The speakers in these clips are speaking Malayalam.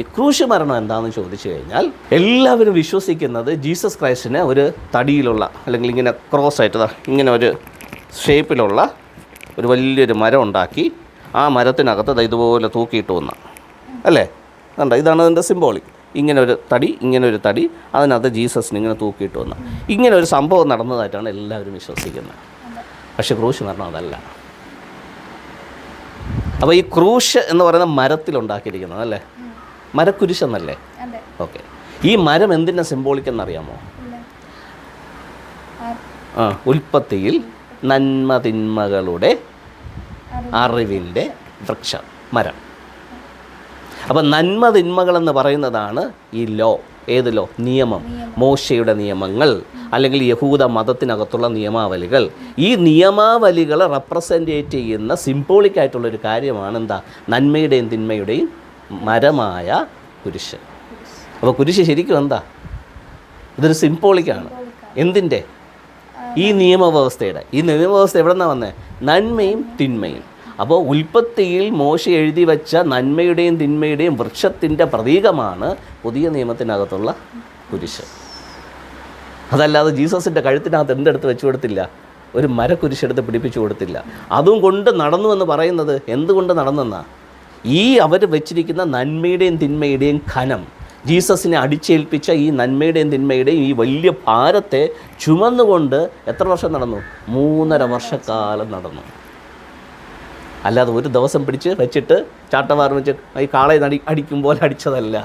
ഇനി ക്രൂശ് മരണം എന്താണെന്ന് ചോദിച്ചു കഴിഞ്ഞാൽ എല്ലാവരും വിശ്വസിക്കുന്നത് ജീസസ് ക്രൈസ്റ്റിനെ ഒരു തടിയിലുള്ള അല്ലെങ്കിൽ ഇങ്ങനെ ക്രോസ് ആയിട്ട് ഇങ്ങനെ ഒരു ഷേപ്പിലുള്ള ഒരു വലിയൊരു മരം ഉണ്ടാക്കി ആ മരത്തിനകത്ത് ഇതുപോലെ തൂക്കിയിട്ട് വന്ന. അല്ലേ? കണ്ട? ഇതാണ് അതിന്റെ സിംബോളിക് ഇങ്ങനെ ഒരു തടി ഇങ്ങനെ ഒരു തടി അതിനകത്ത് ജീസസിന് ഇങ്ങനെ തൂക്കിയിട്ട് വന്ന. ഇങ്ങനെ ഒരു സംഭവം നടന്നതായിട്ടാണ് എല്ലാവരും വിശ്വസിക്കുന്നത്. പക്ഷേ ക്രൂശ് മരണം അതല്ല. അപ്പോൾ ഈ ക്രൂശ് എന്ന് പറയുന്ന മരത്തിലുണ്ടാക്കിയിരിക്കുന്നത് അല്ലേ? മരക്കുരിശെന്നല്ലേ? ഓക്കെ. ഈ മരം എന്തിനാ സിംബോളിക് എന്നറിയാമോ ആ ഉൽപ്പത്തിയിൽ നന്മ തിന്മകളുടെ അറിവിന്റെ വൃക്ഷം മരം. അപ്പം നന്മ തിന്മകളെന്ന് പറയുന്നതാണ് ഈ ലോ. ഏത് ലോ? നിയമം. മോശയുടെ നിയമങ്ങൾ അല്ലെങ്കിൽ യഹൂദ മതത്തിനകത്തുള്ള നിയമാവലികൾ. ഈ നിയമാവലികളെ റെപ്രസെന്റേറ്റ് ചെയ്യുന്ന സിംബോളിക് ആയിട്ടുള്ളൊരു കാര്യമാണ് എന്താ നന്മയുടെയും തിന്മയുടെയും മരമായ കുരിശ്. അപ്പോൾ കുരിശ് ശരിക്കും എന്താ? ഇതൊരു സിംബോളിക്കാണ് എന്തിന്റെ ഈ നിയമവ്യവസ്ഥയുടെ. ഈ നിയമവ്യവസ്ഥ എവിടെ നിന്നാണ് വന്നത് നന്മയും തിന്മയും. അപ്പോൾ ഉൽപ്പത്തിയിൽ മോശ എഴുതി വച്ച നന്മയുടെയും തിന്മയുടെയും വൃക്ഷത്തിന്റെ പ്രതീകമാണ് പുതിയ നിയമത്തിനകത്തുള്ള കുരിശ്. അതല്ലാതെ ജീസസിന്റെ കഴുത്തിനകത്ത് എന്തെടുത്ത് വെച്ചു കൊടുത്തില്ല? ഒരു മരക്കുരിശെടുത്ത് പിടിപ്പിച്ചു കൊടുത്തില്ല. അതും കൊണ്ട് നടന്നു എന്ന് പറയുന്നത് എന്തുകൊണ്ട് നടന്നെന്നാ? ഈ അവർ വെച്ചിരിക്കുന്ന നന്മയുടെയും തിന്മയുടെയും ഖനം ജീസസിനെ അടിച്ചേൽപ്പിച്ച ഈ നന്മയുടെയും തിന്മയുടെയും ഈ വലിയ ഭാരത്തെ ചുമന്നുകൊണ്ട് എത്ര വർഷം നടന്നു? മൂന്നര വർഷക്കാലം നടന്നു. അല്ലാതെ ഒരു ദിവസം പിടിച്ച് വെച്ചിട്ട് ചാട്ടവാർ വെച്ച് ഈ കാളയെ നടി അടിക്കും പോലെ അടിച്ചതല്ല.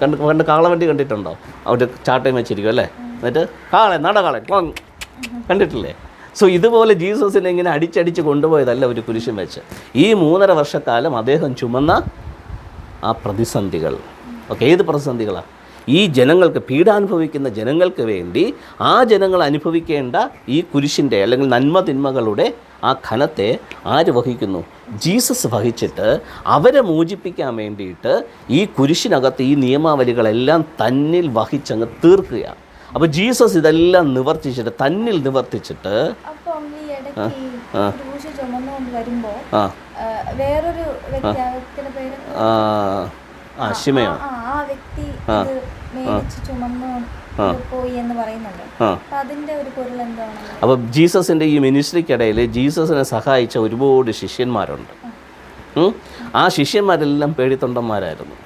കണ്ട് കണ്ട് കാളവണ്ടി കണ്ടിട്ടുണ്ടോ? അവിടെ ചാട്ടയും വെച്ചിരിക്കും അല്ലേ? എന്നിട്ട് കാളെ നട കാളെ കണ്ടിട്ടില്ലേ? സോ ഇതുപോലെ ജീസസിനെ ഇങ്ങനെ അടിച്ചടിച്ച് കൊണ്ടുപോയതല്ല ഒരു കുരിശും വെച്ച്. ഈ മൂന്നര വർഷക്കാലം അദ്ദേഹം ചുമന്ന ആ പ്രതിസന്ധികൾ. ഓക്കെ ഏത് പ്രതിസന്ധികളാണ് ഈ ജനങ്ങൾക്ക് പീഡാനുഭവിക്കുന്ന ജനങ്ങൾക്ക് വേണ്ടി ആ ജനങ്ങൾ അനുഭവിക്കേണ്ട ഈ കുരിശിന്റെ അല്ലെങ്കിൽ നന്മ തിന്മകളുടെ ആ ഘനത്തെ ആര് വഹിക്കുന്നു? ജീസസ് വഹിച്ചിട്ട് അവരെ മോചിപ്പിക്കാൻ വേണ്ടിയിട്ട് ഈ കുരിശിനകത്ത് ഈ നിയമാവലികളെല്ലാം തന്നിൽ വഹിച്ചങ്ങ് തീർക്കുകയാണ്. അപ്പോൾ ജീസസ് ഇതെല്ലാം നിവർത്തിച്ചിട്ട് തന്നിൽ നിവർത്തിച്ചിട്ട് വേറൊരു ആ ശിമയോ? ആ വ്യക്തി അപ്പൊ ജീസസിന്റെ ഈ മിനിസ്ട്രിക്കിടയിൽ ജീസസിനെ സഹായിച്ച ഒരുപാട് ശിഷ്യന്മാരുണ്ട്. ആ. ശിഷ്യന്മാരെല്ലാം പേടിത്തൊണ്ടന്മാരായിരുന്നു.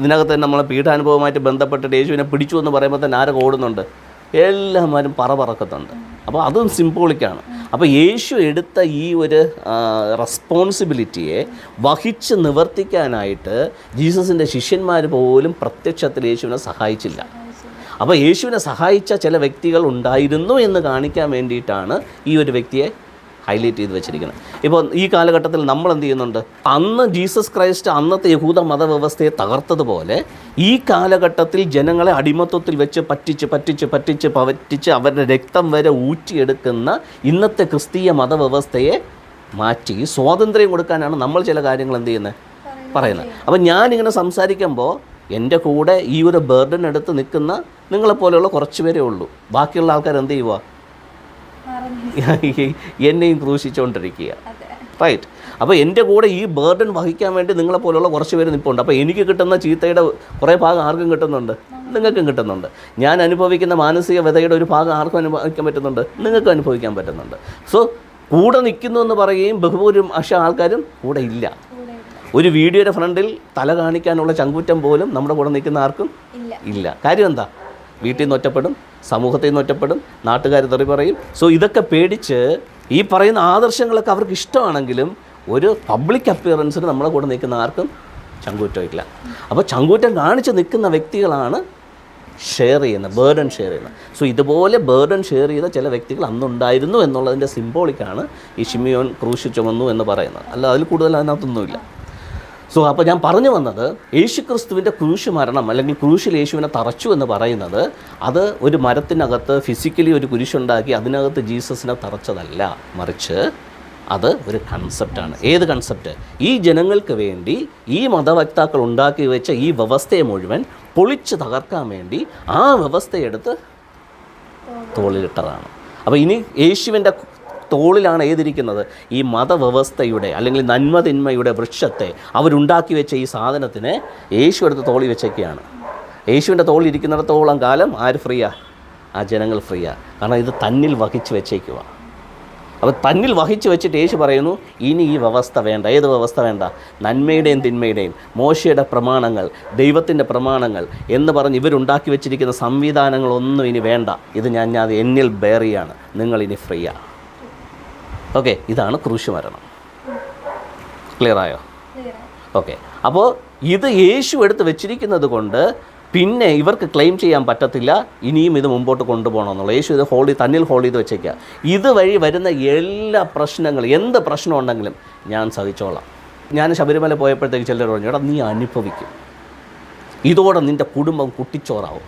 ഇതിനകത്ത് തന്നെ നമ്മളെ പീഠാനുഭവമായിട്ട് ബന്ധപ്പെട്ടിട്ട് യേശുവിനെ പിടിച്ചു എന്ന് പറയുമ്പോൾ തന്നെ ആരൊക്കെ ഓടുന്നുണ്ട്? എല്ലാവരും പറ പറക്കുന്നുണ്ട്. അപ്പോൾ അതും സിംബോളിക്കാണ് അപ്പോൾ യേശു എടുത്ത ഈ ഒരു റെസ്പോൺസിബിലിറ്റിയെ വഹിച്ച് നിവർത്തിക്കാനായിട്ട് ജീസസിന്റെ ശിഷ്യന്മാർ പോലും പ്രത്യക്ഷത്തിൽ യേശുവിനെ സഹായിച്ചില്ല. അപ്പോൾ യേശുവിനെ സഹായിച്ച ചില വ്യക്തികൾ ഉണ്ടായിരുന്നു എന്ന് കാണിക്കാൻ വേണ്ടിയിട്ടാണ് ഈ ഒരു വ്യക്തിയെ ഹൈലൈറ്റ് ചെയ്ത് വെച്ചിരിക്കുന്നത്. ഇപ്പോൾ ഈ കാലഘട്ടത്തിൽ നമ്മൾ എന്ത് ചെയ്യുന്നുണ്ട്? അന്ന് ജീസസ് ക്രൈസ്റ്റ് അന്നത്തെ യഹൂദ മതവ്യവസ്ഥയെ തകർത്തതുപോലെ ഈ കാലഘട്ടത്തിൽ ജനങ്ങളെ അടിമത്വത്തിൽ വെച്ച് പറ്റിച്ച് പറ്റിച്ച് പറ്റിച്ച് പറ്റിച്ച് അവരുടെ രക്തം വരെ ഊറ്റിയെടുക്കുന്ന ഇന്നത്തെ ക്രിസ്തീയ മതവ്യവസ്ഥയെ മാറ്റി സ്വാതന്ത്ര്യം കൊടുക്കാനാണ് നമ്മൾ ചില കാര്യങ്ങൾ എന്ത് ചെയ്യുന്നത് പറയുന്നത്. അപ്പം ഞാനിങ്ങനെ സംസാരിക്കുമ്പോൾ എന്റെ കൂടെ ഈ ഒരു ബേർഡൻ എടുത്ത് നിൽക്കുന്ന നിങ്ങളെപ്പോലെയുള്ള കുറച്ച് പേരേ ഉള്ളൂ. ബാക്കിയുള്ള ആൾക്കാർ എന്ത് ചെയ്യുക എന്നെയും ക്രൂശിച്ചുകൊണ്ടിരിക്കുക റൈറ്റ് അപ്പോൾ എന്റെ കൂടെ ഈ ബേർഡൻ വഹിക്കാൻ വേണ്ടി നിങ്ങളെപ്പോലുള്ള കുറച്ച് പേര് നിൽപ്പുണ്ട് അപ്പോൾ എനിക്ക് കിട്ടുന്ന ചീത്തയുടെ കുറേ ഭാഗം ആർക്കും കിട്ടുന്നുണ്ട്? നിങ്ങൾക്കും കിട്ടുന്നുണ്ട്. ഞാൻ അനുഭവിക്കുന്ന മാനസിക വ്യതയുടെ ഒരു ഭാഗം ആർക്കും അനുഭവിക്കാൻ പറ്റുന്നുണ്ട്? നിങ്ങൾക്കും അനുഭവിക്കാൻ പറ്റുന്നുണ്ട്. സോ കൂടെ നിൽക്കുന്നു എന്ന് പറയുകയും ബഹുഭൂരിപക്ഷ ആൾക്കാരും കൂടെ ഇല്ല. ഒരു വീഡിയോയുടെ ഫ്രണ്ടിൽ തല കാണിക്കാനുള്ള ചങ്കുറ്റം പോലും നമ്മുടെ കൂടെ നിൽക്കുന്ന ആർക്കും ഇല്ല. കാര്യം എന്താ? വീട്ടിൽ നിന്ന് ഒറ്റപ്പെടും സമൂഹത്തിൽ നിന്ന് ഒറ്റപ്പെടും നാട്ടുകാർ തെറി പറയും. സോ ഇതൊക്കെ പേടിച്ച് ഈ പറയുന്ന ആദർശങ്ങളൊക്കെ അവർക്ക് ഇഷ്ടമാണെങ്കിലും ഒരു പബ്ലിക് അപ്പിയറൻസിന് നമ്മളെ കൂടെ നിൽക്കുന്ന ആർക്കും ചങ്കൂറ്റം ഇല്ല. അപ്പോൾ ചങ്കൂറ്റം കാണിച്ച് നിൽക്കുന്ന വ്യക്തികളാണ് ഷെയർ ചെയ്യുന്ന ബേർഡൻ ഷെയർ ചെയ്യുന്നത് സോ ഇതുപോലെ ബേർഡൻ ഷെയർ ചെയ്ത ചില വ്യക്തികൾ അന്നുണ്ടായിരുന്നു എന്നുള്ളതിന്റെ സിംബോളിക്കാണ് ഈ ഷിമിയോൻ ക്രൂശ് ചുമന്നു എന്ന് പറയുന്നത്. അല്ല അതിൽ കൂടുതൽ അതിനകത്തൊന്നുമില്ല. സോ അപ്പോൾ ഞാൻ പറഞ്ഞു വന്നത് യേശുക്രിസ്തുവിന്റെ ക്രൂശ് മരണം അല്ലെങ്കിൽ ക്രൂശിൽ യേശുവിനെ തറച്ചു എന്ന് പറയുന്നത് അത് ഒരു മരത്തിനകത്ത് ഫിസിക്കലി ഒരു കുരിശുണ്ടാക്കി അതിനകത്ത് ജീസസിനെ തറച്ചതല്ല. മറിച്ച് അത് ഒരു കൺസെപ്റ്റാണ് ഏത് കൺസെപ്റ്റ് ഈ ജനങ്ങൾക്ക് വേണ്ടി ഈ മതവക്താക്കൾ ഉണ്ടാക്കി വെച്ച ഈ വ്യവസ്ഥയെ മുഴുവൻ പൊളിച്ച് തകർക്കാൻ വേണ്ടി ആ വ്യവസ്ഥയെടുത്ത് തോളിലിട്ടതാണ്. അപ്പോൾ ഇനി യേശുവിന്റെ തോളിലാണ് ഏതിരിക്കുന്നത്? ഈ മതവ്യവസ്ഥയുടെ അല്ലെങ്കിൽ നന്മതിന്മയുടെ വൃക്ഷത്തെ അവരുണ്ടാക്കി വെച്ച ഈ സാധനത്തിനെ യേശു എടുത്ത് തോളി വെച്ചൊക്കെയാണ്. യേശുവിന്റെ തോളിൽ ഇരിക്കുന്നിടത്തോളം കാലം ആര് ഫ്രീയാ? ആ ജനങ്ങൾ ഫ്രീയാ. കാരണം ഇത് തന്നിൽ വഹിച്ച് വെച്ചേക്കുക അപ്പോൾ തന്നിൽ വഹിച്ച് വെച്ചിട്ട് യേശു പറയുന്നു ഇനി ഈ വ്യവസ്ഥ വേണ്ട. ഏത് വ്യവസ്ഥ വേണ്ട? നന്മയുടെയും തിന്മയുടെയും മോശയുടെ പ്രമാണങ്ങൾ ദൈവത്തിന്റെ പ്രമാണങ്ങൾ എന്ന് പറഞ്ഞ് ഇവരുണ്ടാക്കി വെച്ചിരിക്കുന്ന സംവിധാനങ്ങളൊന്നും ഇനി വേണ്ട. ഇത് ഞാൻ ഞാൻ എന്നിൽ ബേറിയാണ്. നിങ്ങളിനി ഫ്രീയാണ് ഓക്കെ ഇതാണ് ക്രൂശ് മരണം ക്ലിയറായോ. ഓക്കെ അപ്പോൾ ഇത് യേശു എടുത്ത് വെച്ചിരിക്കുന്നത് കൊണ്ട് പിന്നെ ഇവർക്ക് ക്ലെയിം ചെയ്യാൻ പറ്റത്തില്ല ഇനിയും ഇത് മുമ്പോട്ട് കൊണ്ടുപോകണമെന്നുള്ള. യേശു ഇത് ഹോൾഡ് തന്നിൽ ഹോൾഡ് ചെയ്ത് വെച്ചേക്കുക ഇതുവഴി വരുന്ന എല്ലാ പ്രശ്നങ്ങളും എന്ത് പ്രശ്നം ഉണ്ടെങ്കിലും ഞാൻ സഹിച്ചോളാം. ഞാൻ ശബരിമല പോയപ്പോഴത്തേക്ക് ചിലർ പറഞ്ഞു എടാ നീ അനുഭവിക്കും. ഇതോടെ നിന്റെ കുടുംബം കുട്ടിച്ചോറാവും.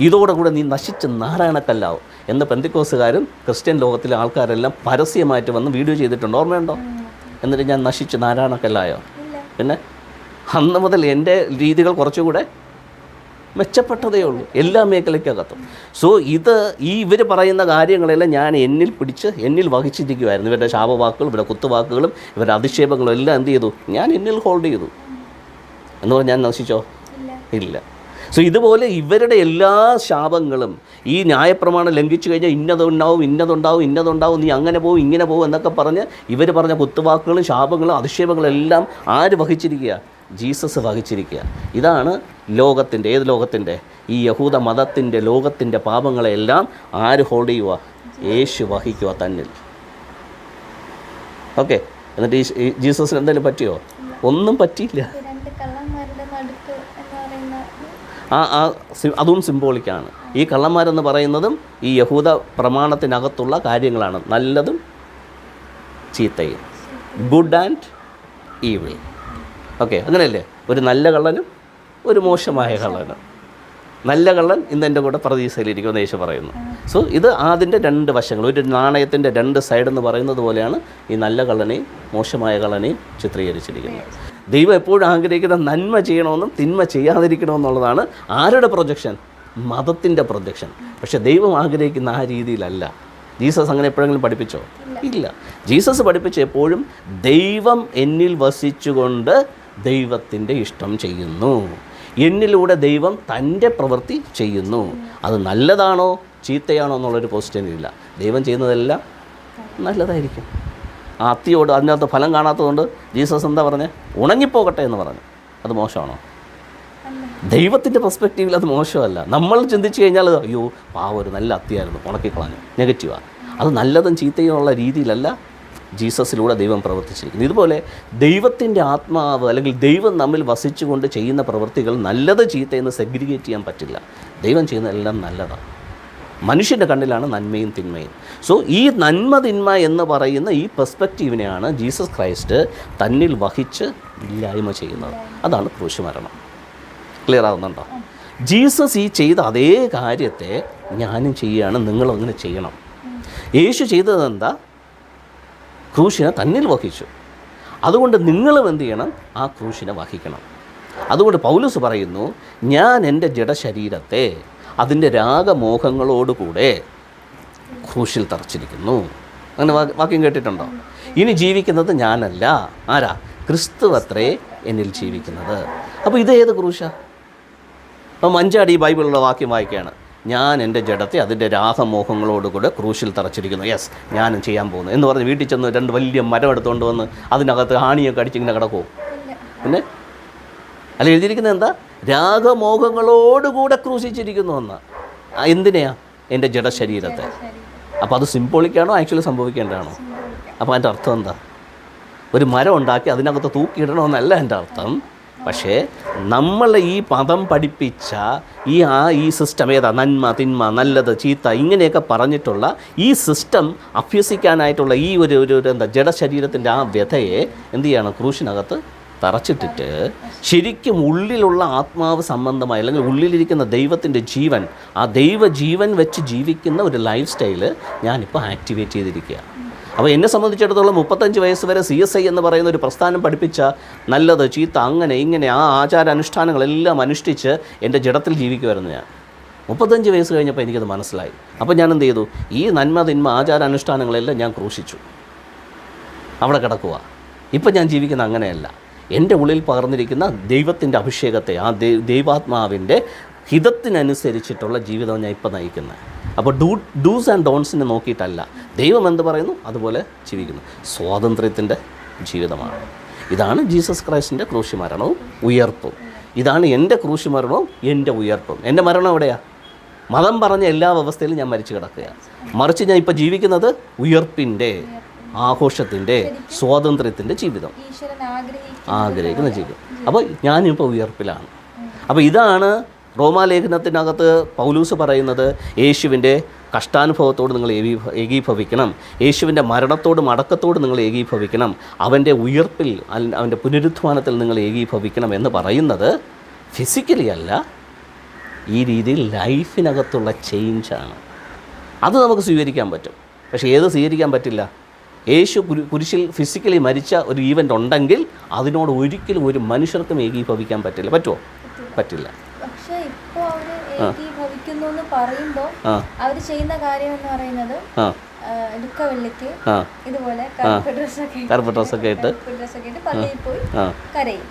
ഇതോടെ കൂടെ നീ നശിച്ച് നാരായണക്കല്ലാവും. എന്ന് പെന്തിക്കോസുകാരും ക്രിസ്ത്യൻ ലോകത്തിലെ ആൾക്കാരെല്ലാം പരസ്യമായിട്ട് വന്ന് വീഡിയോ ചെയ്തിട്ടുണ്ട്. ഓർമ്മയുണ്ടോ? എന്നിട്ട് ഞാൻ നശിച്ച് നാരായണക്കല്ലായോ? പിന്നെ അന്ന് മുതൽ എന്റെ രീതികൾ കുറച്ചുകൂടെ മെച്ചപ്പെട്ടതേ ഉള്ളൂ. എല്ലാ മേഖലയ്ക്കകത്തും. സോ ഇത് ഈ ഇവർ പറയുന്ന കാര്യങ്ങളെല്ലാം ഞാൻ എന്നിൽ പിടിച്ച് എന്നിൽ വഹിച്ചിരിക്കുമായിരുന്നു ഇവരുടെ ശാപവാക്കുകളും ഇവരുടെ കുത്തുവാക്കുകളും ഇവരുടെ അധിക്ഷേപങ്ങളും എല്ലാം എന്ത് ചെയ്തു? ഞാൻ എന്നിൽ ഹോൾഡ് ചെയ്തു. എന്ന് പറഞ്ഞാൽ ഞാൻ നശിച്ചോ? ഇല്ല. സോ ഇതുപോലെ ഇവരുടെ എല്ലാ ശാപങ്ങളും ഈ ന്യായപ്രമാണം ലംഘിച്ചു കഴിഞ്ഞാൽ ഇന്നതുണ്ടാവും ഇന്നതുണ്ടാവും ഇന്നതുണ്ടാവും നീ അങ്ങനെ പോകും ഇങ്ങനെ പോകും എന്നൊക്കെ പറഞ്ഞ് ഇവർ പറഞ്ഞ കുത്തുവാക്കുകളും ശാപങ്ങളും അധിക്ഷേപങ്ങളും എല്ലാം ആര് വഹിച്ചിരിക്കുക? ജീസസ് വഹിച്ചിരിക്കുക. ഇതാണ് ലോകത്തിന്റെ ഏത് ലോകത്തിന്റെ? ഈ യഹൂദ മതത്തിന്റെ ലോകത്തിന്റെ പാപങ്ങളെല്ലാം ആര് ഹോൾഡ് ചെയ്യുക? യേശു വഹിക്കുക തന്നിൽ. ഓക്കെ എന്നിട്ട് ഈ ജീസസിന് എന്തെങ്കിലും പറ്റിയോ? ഒന്നും പറ്റിയില്ല ഈ രണ്ട് കള്ളന്മാരുടെ നടുക്ക് എന്ന് പറയുന്ന ആ ആ അതും സിംബോളിക്കാണ് ഈ കള്ളന്മാരെന്ന് പറയുന്നതും ഈ യഹൂദ പ്രമാണത്തിനകത്തുള്ള കാര്യങ്ങളാണ്. നല്ലതും ചീത്തയും. ഗുഡ് ആൻഡ് ഈവിൾ ഓക്കെ അങ്ങനെയല്ലേ? ഒരു നല്ല കള്ളനും ഒരു മോശമായ കള്ളനും. നല്ല കള്ളൻ ഇന്ന് എന്റെ കൂടെ പ്രതീക്ഷയിലിരിക്കുമെന്ന് യേശു പറയുന്നു. സോ ഇത് അതിന്റെ രണ്ട് വശങ്ങൾ. ഒരു നാണയത്തിന്റെ രണ്ട് സൈഡ് എന്ന് പറയുന്നത് പോലെയാണ് ഈ നല്ല കള്ളനെയും മോശമായ കള്ളനെയും ചിത്രീകരിച്ചിരിക്കുന്നത്. ദൈവം എപ്പോഴും ആഗ്രഹിക്കുന്ന നന്മ ചെയ്യണമെന്നും തിന്മ ചെയ്യാതിരിക്കണമെന്നുള്ളതാണ് ആരുടെ പ്രൊജക്ഷൻ മതത്തിന്റെ പ്രൊജക്ഷൻ പക്ഷേ ദൈവം ആഗ്രഹിക്കുന്ന ആ രീതിയിലല്ല. ജീസസ് അങ്ങനെ എപ്പോഴെങ്കിലും പഠിപ്പിച്ചോ? ഇല്ല. ജീസസ് പഠിപ്പിച്ച എപ്പോഴും ദൈവം എന്നിൽ വസിച്ചുകൊണ്ട് ദൈവത്തിന്റെ ഇഷ്ടം ചെയ്യുന്നു. എന്നിലൂടെ ദൈവം തന്റെ പ്രവൃത്തി ചെയ്യുന്നു. അത് നല്ലതാണോ ചീത്തയാണോ എന്നുള്ളൊരു ക്വസ്റ്റ്യൻ ഇല്ല. ദൈവം ചെയ്യുന്നതെല്ലാം നല്ലതായിരിക്കും. ആ അത്തിയോട് അതിനകത്ത് ഫലം കാണാത്തതുകൊണ്ട് ജീസസ് എന്താ പറഞ്ഞത് ഉണങ്ങിപ്പോകട്ടെ എന്ന് പറഞ്ഞു. അത് മോശമാണോ? ദൈവത്തിന്റെ പെർസ്പെക്റ്റീവിൽ അത് മോശമല്ല. നമ്മൾ ചിന്തിച്ചു കഴിഞ്ഞാൽ അയ്യോ ആ ഒരു നല്ല അത്തിയായിരുന്നു ഉണക്കിക്കളഞ്ഞു. നെഗറ്റീവാണ് അത് നല്ലതും ചീത്തയും ഉള്ള രീതിയിലല്ല ജീസസിലൂടെ ദൈവം പ്രവർത്തിച്ചിരിക്കുന്നത്. ഇതുപോലെ ദൈവത്തിന്റെ ആത്മാവ് അല്ലെങ്കിൽ ദൈവം നമ്മിൽ വസിച്ചുകൊണ്ട് ചെയ്യുന്ന പ്രവൃത്തികൾ നല്ലത് ചീത്തയെന്ന് സെഗ്രിഗേറ്റ് ചെയ്യാൻ പറ്റില്ല. ദൈവം ചെയ്യുന്നതെല്ലാം നല്ലതാണ്. മനുഷ്യന്റെ കണ്ണിലാണ് നന്മയും തിന്മയും. സോ ഈ നന്മ തിന്മ എന്ന് പറയുന്ന ഈ പെർസ്പെക്റ്റീവിനെയാണ് ജീസസ് ക്രൈസ്റ്റ് തന്നിൽ വഹിച്ച് ഇല്ലായ്മ ചെയ്യുന്നത്. അതാണ് ക്രൂശുമരണം. ക്ലിയർ ആവുന്നുണ്ടോ? ജീസസ് ഈ ചെയ്ത അതേ കാര്യത്തെ ഞാനും ചെയ്യുകയാണ് നിങ്ങളും അങ്ങനെ ചെയ്യണം. യേശു ചെയ്തത് എന്താ? ക്രൂശിനെ തന്നിൽ വഹിച്ചു. അതുകൊണ്ട് നിങ്ങളും എന്ത് ചെയ്യണം? ആ ക്രൂശിനെ വഹിക്കണം. അതുകൊണ്ട് പൗലൂസ് പറയുന്നു ഞാൻ എന്റെ ജഡശരീരത്തെ അതിന്റെ രാഗമോഹങ്ങളോടുകൂടെ ക്രൂശിൽ തറച്ചിരിക്കുന്നു. അങ്ങനെ വാക്യം കേട്ടിട്ടുണ്ടോ? ഇനി ജീവിക്കുന്നത് ഞാനല്ല. ആരാ? ക്രിസ്തു അത്രേ എന്നിൽ ജീവിക്കുന്നത്. അപ്പോൾ ഇത് ക്രൂശാ? അപ്പം അഞ്ചാടി ഈ ബൈബിളിലുള്ള വാക്യം വായിക്കുകയാണ്. ഞാൻ എന്റെ ജഡത്തെ അതിന്റെ രാഗമോഹങ്ങളോടുകൂടെ ക്രൂശിൽ തറച്ചിരിക്കുന്നു. യെസ് ഞാനും ചെയ്യാൻ പോകുന്നു. എന്ന് പറഞ്ഞ് വീട്ടിൽ ചെന്ന് രണ്ട് വലിയ മരം എടുത്തുകൊണ്ട് വന്ന് അതിനകത്ത് ഹാണിയൊക്കെ അടിച്ചിങ്ങനെ കിടക്കുമോ പിന്നെ? അല്ല എഴുതിയിരിക്കുന്നത് എന്താ? രാഗമോഹങ്ങളോടുകൂടെ ക്രൂശിച്ചിരിക്കുന്നു എന്ന്. എന്തിനെയാ? എന്റെ ജഡശരീരത്തെ. അപ്പോൾ അത് സിംബോളിക്കാണോ ആക്ച്വലി സംഭവിക്കേണ്ടതാണോ? അപ്പോൾ അതിന്റെ അർത്ഥം എന്താ? ഒരു മരം ഉണ്ടാക്കി അതിനകത്ത് തൂക്കിയിടണമെന്നല്ല എന്റെ അർത്ഥം. പക്ഷേ നമ്മൾ ഈ പദം പഠിപ്പിച്ച ഈ ആ ഈ സിസ്റ്റം ഏതാ? നന്മ തിന്മ നല്ലത് ചീത്ത ഇങ്ങനെയൊക്കെ പറഞ്ഞിട്ടുള്ള ഈ സിസ്റ്റം അഭ്യസിക്കാനായിട്ടുള്ള ഈ ഒരു ഒരു ഒരു എന്താ? ജഡശരീരത്തിന്റെ ആ വ്യഥയെ എന്ത് ചെയ്യണം? ക്രൂശിനകത്ത് തറച്ചിട്ടിട്ട് ശരിക്കും ഉള്ളിലുള്ള ആത്മാവ് സംബന്ധമായി അല്ലെങ്കിൽ ഉള്ളിലിരിക്കുന്ന ദൈവത്തിന്റെ ജീവൻ ആ ദൈവ ജീവൻ വെച്ച് ജീവിക്കുന്ന ഒരു ലൈഫ് സ്റ്റൈൽ ഞാനിപ്പോൾ ആക്ടിവേറ്റ് ചെയ്തിരിക്കുക അപ്പോൾ എന്നെ സംബന്ധിച്ചിടത്തോളം മുപ്പത്തഞ്ച് വയസ്സ് വരെ സി എസ് ഐ എന്ന് പറയുന്ന ഒരു പ്രസ്ഥാനം പഠിപ്പിച്ച നല്ലത് ചീത്ത അങ്ങനെ ഇങ്ങനെ ആ ആചാരാനുഷ്ഠാനങ്ങളെല്ലാം അനുഷ്ഠിച്ച് എന്റെ ജഡത്തിൽ ജീവിക്കുമായിരുന്നു ഞാൻ. മുപ്പത്തഞ്ച് വയസ്സ് കഴിഞ്ഞപ്പോൾ എനിക്കത് മനസ്സിലായി. അപ്പോൾ ഞാൻ എന്ത് ചെയ്തു? ഈ നന്മ തിന്മ ആചാരാനുഷ്ഠാനങ്ങളെല്ലാം ഞാൻ ക്രൂശിച്ചു. അവിടെ കിടക്കുക ഇപ്പം ഞാൻ ജീവിക്കുന്ന അങ്ങനെയല്ല. എന്റെ ഉള്ളിൽ പകർന്നിരിക്കുന്ന ദൈവത്തിന്റെ അഭിഷേകത്തെ ആ ദൈവാത്മാവിന്റെ ഹിതത്തിനനുസരിച്ചിട്ടുള്ള ജീവിതം ഞാൻ ഇപ്പോൾ നയിക്കുന്നത്. അപ്പോൾ ഡൂ ഡൂസ് ആൻഡ് ഡോൺസിനെ നോക്കിയിട്ടല്ല ദൈവം എന്ത് പറയുന്നു? അതുപോലെ ജീവിക്കുന്നു. സ്വാതന്ത്ര്യത്തിന്റെ ജീവിതമാണ്. ഇതാണ് ജീസസ് ക്രൈസ്റ്റിന്റെ ക്രൂശി മരണവും ഉയർപ്പും. ഇതാണ് എന്റെ ക്രൂശി മരണവും എന്റെ ഉയർപ്പും. എന്റെ മരണം എവിടെയാണ് മതം പറഞ്ഞ എല്ലാ വ്യവസ്ഥയിലും ഞാൻ മരിച്ചു കിടക്കുകയാണ്. മറിച്ച് ഞാൻ ഇപ്പോൾ ജീവിക്കുന്നത് ഉയർപ്പിന്റെ ആഘോഷത്തിന്റെ സ്വാതന്ത്ര്യത്തിന്റെ ജീവിതം. ആഗ്രഹിക്കുന്ന ജീവിതം. അപ്പോൾ ഞാനിപ്പോൾ ഉയർപ്പിലാണ്. അപ്പോൾ ഇതാണ് റോമാലേഖനത്തിനകത്ത് പൗലൂസ് പറയുന്നത് യേശുവിന്റെ കഷ്ടാനുഭവത്തോട് നിങ്ങൾ ഏകീ ഏകീഭവിക്കണം. യേശുവിന്റെ മരണത്തോടും അടക്കത്തോടും നിങ്ങൾ ഏകീഭവിക്കണം. അവന്റെ ഉയർപ്പിൽ അവന്റെ പുനരുത്ഥാനത്തിൽ നിങ്ങൾ ഏകീഭവിക്കണം എന്ന് പറയുന്നത് ഫിസിക്കലി അല്ല ഈ രീതിയിൽ ലൈഫിനകത്തുള്ള ചേഞ്ചാണ് അത് നമുക്ക് സ്വീകരിക്കാൻ പറ്റും. പക്ഷേ ഏത് സ്വീകരിക്കാൻ പറ്റില്ല? യേശു കുരിശിൽ ഫിസിക്കലി മരിച്ച ഒരു ഈവന്റ് ഉണ്ടെങ്കിൽ അതിനോട് ഒരിക്കലും ഒരു മനുഷ്യർക്കും ഏകീഭവിക്കാൻ പറ്റില്ല. പറ്റുമോ പറ്റില്ല. പക്ഷേ ഏകീഭവിക്കുന്നു എന്ന് പറയുമ്പോൾ ചെയ്യുന്ന കാര്യം എന്ന് പറയുന്നത് ദുഃഖ വെള്ളിക്ക് ഇതുപോലെ കറുപ്പ് ഡ്രസ്സൊക്കെ ഇട്ട് കരയും.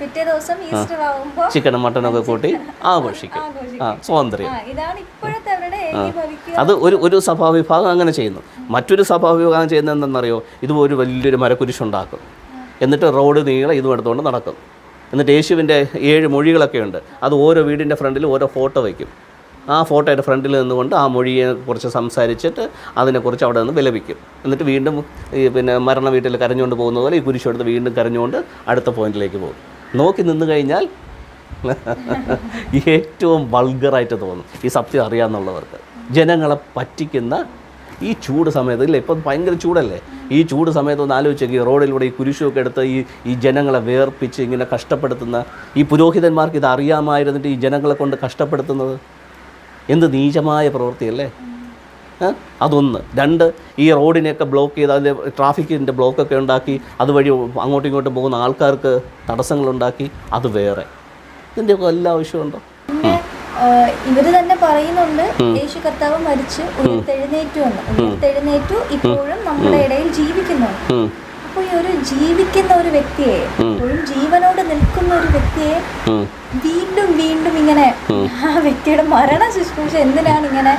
പിറ്റേ ദിവസം ഈസ്റ്റർ ആവുമ്പോൾ ചിക്കനും മട്ടനൊക്കെ കൂട്ടി ആഘോഷിക്കും. ആ സ്വാതന്ത്ര്യം. ഇതാണ് ഇപ്പോഴത്തെ അവരുടെ അത് ഒരു ഒരു സഭാവിഭാഗം അങ്ങനെ ചെയ്യുന്നു. മറ്റൊരു സഭാവിഭാഗം ചെയ്യുന്നത് എന്തെന്നറിയോ? ഇതുപോലെ ഒരു വലിയൊരു മരക്കുരിശുണ്ടാക്കും. എന്നിട്ട് റോഡ് നീളെ ഇതും എടുത്തുകൊണ്ട് നടക്കും. എന്നിട്ട് യേശുവിന്റെ ഏഴ് മൊഴികളൊക്കെ ഉണ്ട്. അത് ഓരോ വീടിന്റെ ഫ്രണ്ടിൽ ഓരോ ഫോട്ടോ വയ്ക്കും. ആ ഫോട്ടോയുടെ ഫ്രണ്ടിൽ നിന്നുകൊണ്ട് ആ മൊഴിയെ കുറിച്ച് സംസാരിച്ചിട്ട് അതിനെക്കുറിച്ച് അവിടെ നിന്ന് വിലപിക്കും. എന്നിട്ട് വീണ്ടും ഈ പിന്നെ മരണ വീട്ടിൽ കരഞ്ഞുകൊണ്ട് പോകുന്ന പോലെ ഈ കുരിശെടുത്ത് വീണ്ടും കരഞ്ഞുകൊണ്ട് അടുത്ത പോയിന്റിലേക്ക് പോകും. നോക്കി നിന്ന് കഴിഞ്ഞാൽ ഏറ്റവും വൾഗറായിട്ട് തോന്നും ഈ സത്യം അറിയാമെന്നുള്ളവർക്ക് ജനങ്ങളെ പറ്റിക്കുന്ന ഈ ചൂട് സമയത്ത് ഇല്ല ഇപ്പം ഭയങ്കര ചൂടല്ലേ? ഈ ചൂട് സമയത്ത് ഒന്ന് ആലോചിച്ചേക്ക് ഈ റോഡിലൂടെ ഈ കുരിശുമൊക്കെ എടുത്ത് ഈ ഈ ജനങ്ങളെ വേർപ്പിച്ച് ഇങ്ങനെ കഷ്ടപ്പെടുത്തുന്ന ഈ പുരോഹിതന്മാർക്ക് ഇത് അറിയാമായിരുന്നിട്ട് ഈ ജനങ്ങളെ കൊണ്ട് കഷ്ടപ്പെടുത്തുന്നത്? എന്ത് നീചമായ പ്രവൃത്തിയല്ലേ? അതൊന്ന്. രണ്ട് ഈ റോഡിനെയൊക്കെ ബ്ലോക്ക് ചെയ്ത് അതിന്റെ ട്രാഫിക്കിന്റെ ബ്ലോക്കൊക്കെ ഉണ്ടാക്കി അതുവഴി അങ്ങോട്ടും ഇങ്ങോട്ടും പോകുന്ന ആൾക്കാർക്ക് തടസ്സങ്ങളുണ്ടാക്കി അത് വേറെ. ഇതിന്റെയൊക്കെ എല്ലാ ആവശ്യമുണ്ടോ? ഇവർ തന്നെ പറയുന്നുണ്ട് യേശു കർത്താവ് മരിച്ച് ഉയർത്തെഴുന്നേറ്റു എന്ന്. ഉയർത്തെഴുന്നേറ്റു ഇപ്പോഴും നമ്മുടെ ഇടയിൽ ജീവിക്കുന്നുണ്ട് ഉം. അപ്പൊ ഈ ഒരു ജീവിക്കുന്ന ഒരു വ്യക്തിയെ ഇപ്പോഴും ജീവനോട് നിൽക്കുന്ന ഒരു വ്യക്തിയെ വീണ്ടും വീണ്ടും ഇങ്ങനെ ആ വ്യക്തിയുടെ മരണ ശുശ്രൂഷ എന്തിനാണ് ഇങ്ങനെ.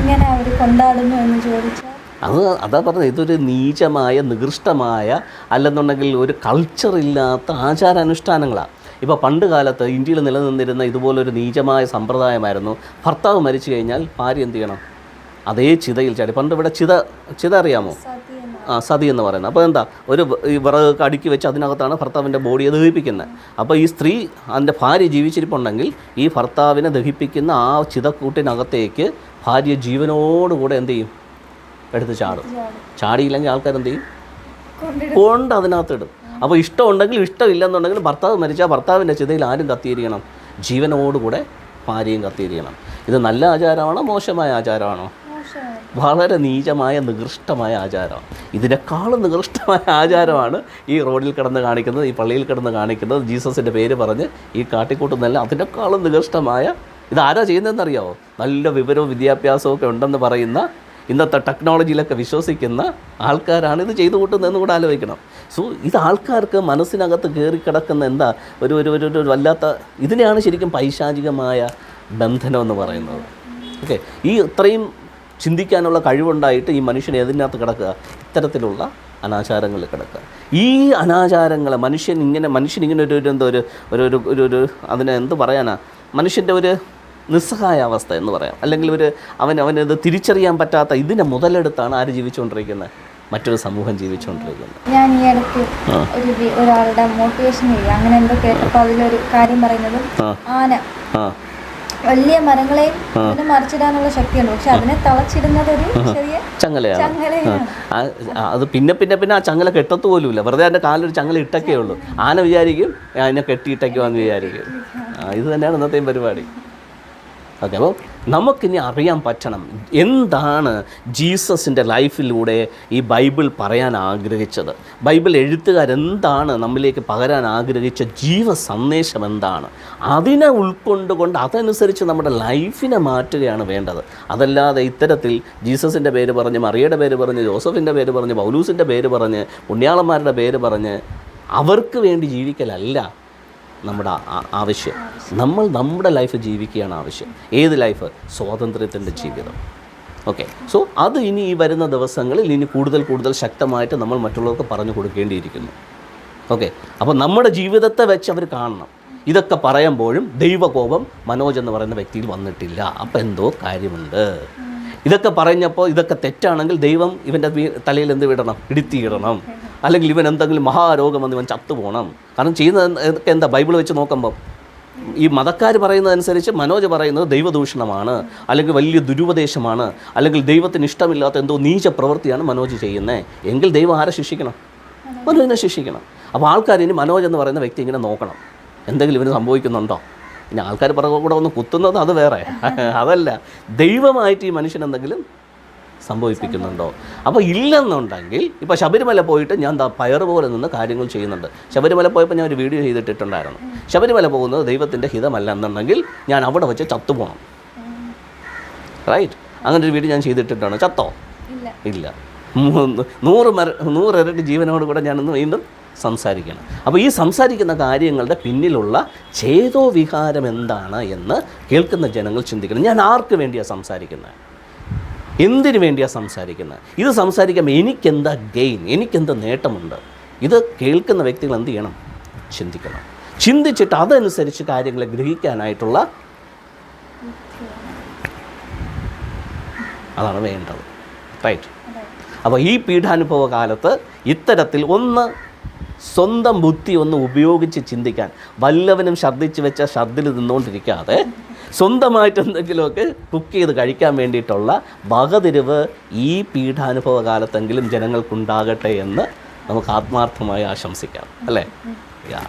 ഇങ്ങനെ അവർ കൊണ്ടാടുന്നു എന്ന് ചോദിച്ചാൽ അത് അതാ പറഞ്ഞത് ഇതൊരു നീചമായ നികൃഷ്ടമായ അല്ലെന്നുണ്ടെങ്കിൽ ഒരു കൾച്ചർ ഇല്ലാത്ത ആചാരാനുഷ്ഠാനങ്ങളാണ് ഇപ്പോൾ പണ്ട് കാലത്ത് ഇന്ത്യയിൽ നിലനിന്നിരുന്ന ഇതുപോലൊരു നീചമായ സമ്പ്രദായമായിരുന്നു ഭർത്താവ് മരിച്ചു കഴിഞ്ഞാൽ ഭാര്യ എന്ത് ചെയ്യണം? അതേ ചിതയിൽ ചാടി. പണ്ട് ഇവിടെ ചിത ചിത അറിയാമോ? ആ സതി എന്ന് പറയുന്നത്. അപ്പോൾ എന്താ ഒരു ഈ വിറകൊക്കെ അടുക്കി വെച്ച് അതിനകത്താണ് ഭർത്താവിന്റെ ബോഡിയെ ദഹിപ്പിക്കുന്നത് അപ്പോൾ ഈ സ്ത്രീ അതിന്റെ ഭാര്യ ജീവിച്ചിരിപ്പുണ്ടെങ്കിൽ ഈ ഭർത്താവിനെ ദഹിപ്പിക്കുന്ന ആ ചിതക്കൂട്ടിനകത്തേക്ക് ഭാര്യ ജീവനോടുകൂടെ എന്ത് ചെയ്യും? എടുത്ത് ചാടും. ചാടിയില്ലെങ്കിൽ ആൾക്കാർ എന്ത് ചെയ്യും? കൊണ്ട് അതിനകത്തിടും. അപ്പോൾ ഇഷ്ടമുണ്ടെങ്കിൽ ഇഷ്ടമില്ലെന്നുണ്ടെങ്കിൽ ഭർത്താവ് മരിച്ചാൽ ഭർത്താവിന്റെ ചിതയിൽ ആരും കത്തിയിരിക്കണം. ജീവനോടുകൂടെ ഭാര്യയും കത്തിയിരിക്കണം. ഇത് നല്ല ആചാരമാണോ? മോശമായ ആചാരമാണോ? വളരെ നീചമായ നികൃഷ്ടമായ ആചാരമാണ്. ഇതിനേക്കാളും നികൃഷ്ടമായ ആചാരമാണ് ഈ റോഡിൽ കിടന്ന് കാണിക്കുന്നത് ഈ പള്ളിയിൽ കിടന്ന് കാണിക്കുന്നത്. ജീസസിന്റെ പേര് പറഞ്ഞ് ഈ കാട്ടിക്കൂട്ടുന്നല്ല അതിനേക്കാളും നികൃഷ്ടമായ ഇതാരാ ചെയ്യുന്നതെന്നറിയാമോ നല്ല വിവരവും വിദ്യാഭ്യാസവും ഒക്കെ ഉണ്ടെന്ന് പറയുന്ന ഇന്നത്തെ ടെക്നോളജിയിലൊക്കെ വിശ്വസിക്കുന്ന ആൾക്കാരാണ് ഇത് ചെയ്തു കൂട്ടുന്നതെന്ന് കൂടെ ആലോചിക്കണം. സോ ഇത് ആൾക്കാർക്ക് മനസ്സിനകത്ത് കയറി കിടക്കുന്ന എന്താ? ഒരു ഒരു ഒരു ഒരു വല്ലാത്ത ഇതിനെയാണ് ശരിക്കും പൈശാചികമായ ബന്ധനം എന്ന് പറയുന്നത്. ഓക്കെ ഈ ഇത്രയും ചിന്തിക്കാനുള്ള കഴിവുണ്ടായിട്ട് ഈ മനുഷ്യൻ ഏതിനകത്ത് കിടക്കുക? ഇത്തരത്തിലുള്ള അനാചാരങ്ങളിൽ കിടക്കുക. ഈ അനാചാരങ്ങൾ മനുഷ്യൻ ഇങ്ങനെ മനുഷ്യൻ ഇങ്ങനെ ഒരു ഒരു എന്താ ഒരു ഒരു ഒരു ഒരു അതിനെ എന്ത് പറയാനാ? മനുഷ്യന്റെ ഒരു നിസ്സഹായ അവസ്ഥ എന്ന് പറയാം. അല്ലെങ്കിൽ ഒരു അവൻ അവനത് തിരിച്ചറിയാൻ പറ്റാത്ത ഇതിനെ മുതലെടുത്താണ് ആര് ജീവിച്ചുകൊണ്ടിരിക്കുന്നത്? മറ്റൊരു സമൂഹം ജീവിച്ചുകൊണ്ടിരിക്കുന്നത്. ഞാൻ ഈ ഇടയ്ക്ക് ഒരു ഒരാളുടെ മോട്ടിവേഷൻ വീഡിയോ അങ്ങനെ എന്തോ കേട്ടപ്പോൾ അതിലൊരു കാര്യം പറയുന്നത് ആന. വലിയ മരങ്ങളെയും അതിനെ മറിച്ചിടാനുള്ള ശക്തിയുണ്ട്. പക്ഷെ അതിനെ തളച്ചിടുന്നത് ഒരു ചെറിയ ചങ്ങലയാണ്. അത് പിന്നെ പിന്നെ പിന്നെ ആ ചങ്ങല കെട്ടത്ത് പോലുമില്ല. വെറുതെ അതിന്റെ കാലൊരു ചങ്ങല ഇട്ടൊക്കെ ഉള്ളൂ ആന വിചാരിക്കും അതിനെ കെട്ടിയിട്ടേക്കുവാന്ന് വിചാരിക്കും. ഇത് തന്നെയാണ് ഇന്നത്തെയും പരിപാടി. ഓക്കെ അപ്പോൾ നമുക്കിനി അറിയാൻ പറ്റണം എന്താണ് ജീസസിന്റെ ലൈഫിലൂടെ ഈ ബൈബിൾ പറയാൻ ആഗ്രഹിച്ചത്. ബൈബിൾ എഴുത്തുകാരെന്താണ് നമ്മിലേക്ക് പകരാൻ ആഗ്രഹിച്ച ജീവ സന്ദേശം എന്താണ്? അതിനെ ഉൾക്കൊണ്ടുകൊണ്ട് അതനുസരിച്ച് നമ്മുടെ ലൈഫിനെ മാറ്റുകയാണ് വേണ്ടത്. അതല്ലാതെ ഇത്തരത്തിൽ ജീസസിന്റെ പേര് പറഞ്ഞ് മറിയയുടെ പേര് പറഞ്ഞ് ജോസഫിന്റെ പേര് പറഞ്ഞ് പൗലൂസിന്റെ പേര് പറഞ്ഞ് പുണ്യാളന്മാരുടെ പേര് പറഞ്ഞ് അവർക്ക് വേണ്ടി ജീവിക്കലല്ല. നമ്മുടെ ആവശ്യം. നമ്മൾ നമ്മുടെ ലൈഫ് ജീവിക്കുകയാണ് ആവശ്യം. ഏത് ലൈഫ് സ്വാതന്ത്ര്യത്തിന്റെ ജീവിതം. ഓക്കെ സോ അത് ഇനി ഈ വരുന്ന ദിവസങ്ങളിൽ ഇനി കൂടുതൽ കൂടുതൽ ശക്തമായിട്ട് നമ്മൾ മറ്റുള്ളവർക്ക് പറഞ്ഞു കൊടുക്കേണ്ടിയിരിക്കുന്നു. ഓക്കെ അപ്പോൾ നമ്മുടെ ജീവിതത്തെ വെച്ച് അവർ കാണണം. ഇതൊക്കെ പറയുമ്പോഴും ദൈവകോപം മനോജ് എന്ന് പറയുന്ന വ്യക്തിയിൽ വന്നിട്ടില്ല. അപ്പോൾ എന്തോ കാര്യമുണ്ട്. ഇതൊക്കെ പറഞ്ഞപ്പോൾ ഇതൊക്കെ തെറ്റാണെങ്കിൽ ദൈവം ഇവന്റെ തലയിൽ എന്ത് വിടണം? ഇടുത്തിയിടണം അല്ലെങ്കിൽ ഇവൻ എന്തെങ്കിലും മഹാരോഗം വന്ന് ഇവൻ ചത്തുപോകണം കാരണം ചെയ്യുന്നത് എന്താ ബൈബിൾ വെച്ച് നോക്കുമ്പം ഈ മതക്കാർ പറയുന്നതനുസരിച്ച് മനോജ് പറയുന്നത് ദൈവദൂഷണമാണ് അല്ലെങ്കിൽ വലിയ ദുരുപദേശമാണ് അല്ലെങ്കിൽ ദൈവത്തിന് ഇഷ്ടമില്ലാത്ത എന്തോ നീച പ്രവൃത്തിയാണ് മനോജ് ചെയ്യുന്നത് എങ്കിൽ ദൈവം ആരെ ശിക്ഷിക്കണം? മനോജിനെ ശിക്ഷിക്കണം. അപ്പോൾ ആൾക്കാർ ഇനി മനോജ് എന്ന് പറയുന്ന വ്യക്തി ഇങ്ങനെ നോക്കണം. എന്തെങ്കിലും ഇവന് സംഭവിക്കുന്നുണ്ടോ? ഇനി ആൾക്കാർ പുറകെ കൂടെ ഒന്ന് കുത്തുന്നത് അത് വേറെ. അതല്ല. ദൈവമായിട്ട് ഈ മനുഷ്യൻ എന്തെങ്കിലും സംഭവിപ്പിക്കുന്നുണ്ടോ? അപ്പോൾ ഇല്ലെന്നുണ്ടെങ്കിൽ ഇപ്പോൾ ശബരിമല പോയിട്ട് ഞാൻ പയർ പോലെ നിന്ന് കാര്യങ്ങൾ ചെയ്യുന്നുണ്ട്. ശബരിമല പോയപ്പോൾ ഞാൻ ഒരു വീഡിയോ ചെയ്തിട്ടിട്ടുണ്ടായിരുന്നു. ശബരിമല പോകുന്നത് ദൈവത്തിന്റെ ഹിതമല്ല എന്നുണ്ടെങ്കിൽ ഞാൻ അവിടെ വെച്ച് ചത്തുപോകണം റൈറ്റ് അങ്ങനെ ഒരു വീഡിയോ ഞാൻ ചെയ്തിട്ടിട്ടാണ്. ചത്തോ? ഇല്ല. നൂറ് മര നൂറ് ഇരട്ടി ജീവനോട് കൂടെ ഞാനിന്ന് വീണ്ടും സംസാരിക്കണം. അപ്പോൾ ഈ സംസാരിക്കുന്ന കാര്യങ്ങളുടെ പിന്നിലുള്ള ചേതോ വികാരം എന്താണ് എന്ന് കേൾക്കുന്ന ജനങ്ങൾ ചിന്തിക്കണം. ഞാൻ ആർക്ക് വേണ്ടിയാണ് സംസാരിക്കുന്നത്? എന്തിനു വേണ്ടിയാണ് സംസാരിക്കുന്നത് ഇത് സംസാരിക്കുമ്പോൾ എനിക്കെന്താ ഗെയിൻ എനിക്കെന്താ നേട്ടമുണ്ട്? ഇത് കേൾക്കുന്ന വ്യക്തികൾ എന്ത് ചെയ്യണം? ചിന്തിക്കണം. ചിന്തിച്ചിട്ട് അതനുസരിച്ച് കാര്യങ്ങളെ ഗ്രഹിക്കാനായിട്ടുള്ള അതാണ് വേണ്ടത്. റൈറ്റ് അപ്പോൾ ഈ പീഠാനുഭവ കാലത്ത് ഇത്തരത്തിൽ ഒന്ന് സ്വന്തം ബുദ്ധി ഒന്ന് ഉപയോഗിച്ച് ചിന്തിക്കാൻ വല്ലവനും ഛർദ്ദിച്ച് വെച്ച ഛർദ്ദിൽ നിന്നുകൊണ്ടിരിക്കാതെ സ്വന്തമായിട്ട് എന്തെങ്കിലുമൊക്കെ കുക്ക് ചെയ്ത് കഴിക്കാൻ വേണ്ടിയിട്ടുള്ള വകതിരിവ് ഈ പീഠാനുഭവ കാലത്തെങ്കിലും ജനങ്ങൾക്കുണ്ടാകട്ടെ എന്ന് നമുക്ക് ആത്മാർത്ഥമായി ആശംസിക്കാം. അല്ലേ? യാ